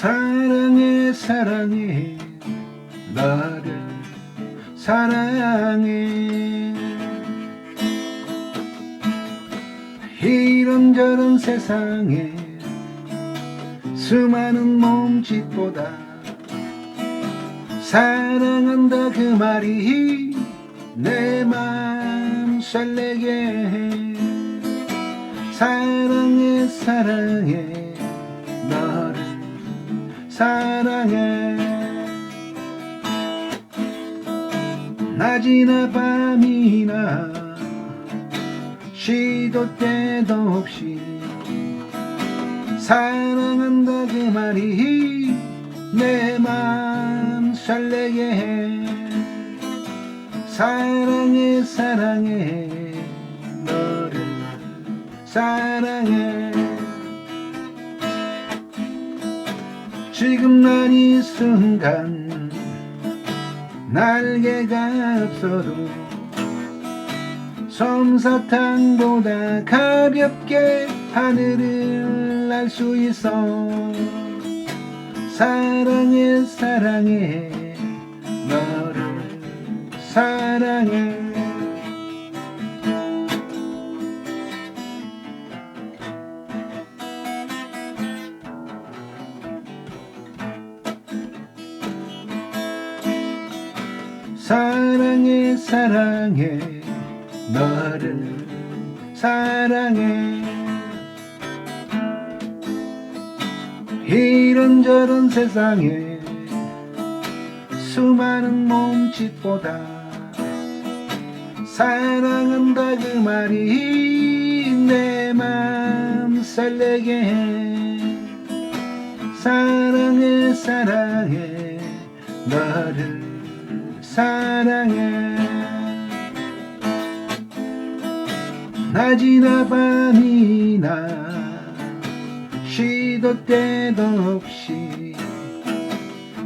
사랑해 사랑해 나를 사랑해. 이런저런 세상에 수많은 몸짓보다 사랑한다 그 말이 내 맘 설레게 해. 사랑해 사랑해 사랑해. 낮이나 밤이나 시도 때도 없이 사랑한다 그 말이 내 맘 설레게 해. 사랑해 사랑해. 너를 사랑해 지금 난 이 순간 날개가 없어도 솜사탕보다 가볍게 하늘을 날 수 있어. 사랑해 사랑해 너를 사랑해 사랑해 사랑해. 너를 사랑해. 이런저런 세상에 수많은 몸짓보다 사랑한다 그 말이 내 맘 설레게 해. 사랑해 사랑해. 너를 사랑해. 낮이나 밤이나 시도 때도 없이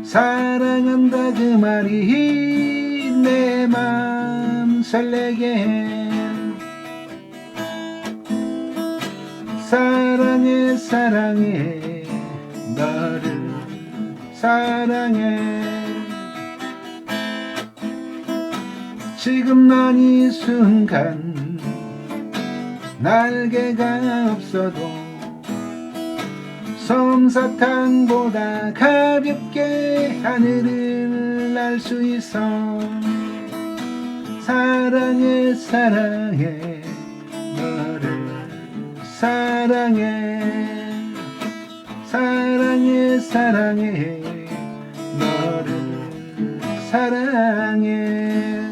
사랑한다 그 말이 내 맘 설레게 해. 사랑해 사랑해. 너를 사랑해 지금 난 이 순간 날개가 없어도 솜사탕보다 가볍게 하늘을 날 수 있어. 사랑해 사랑해 너를 사랑해. 사랑해 사랑해 너를 사랑해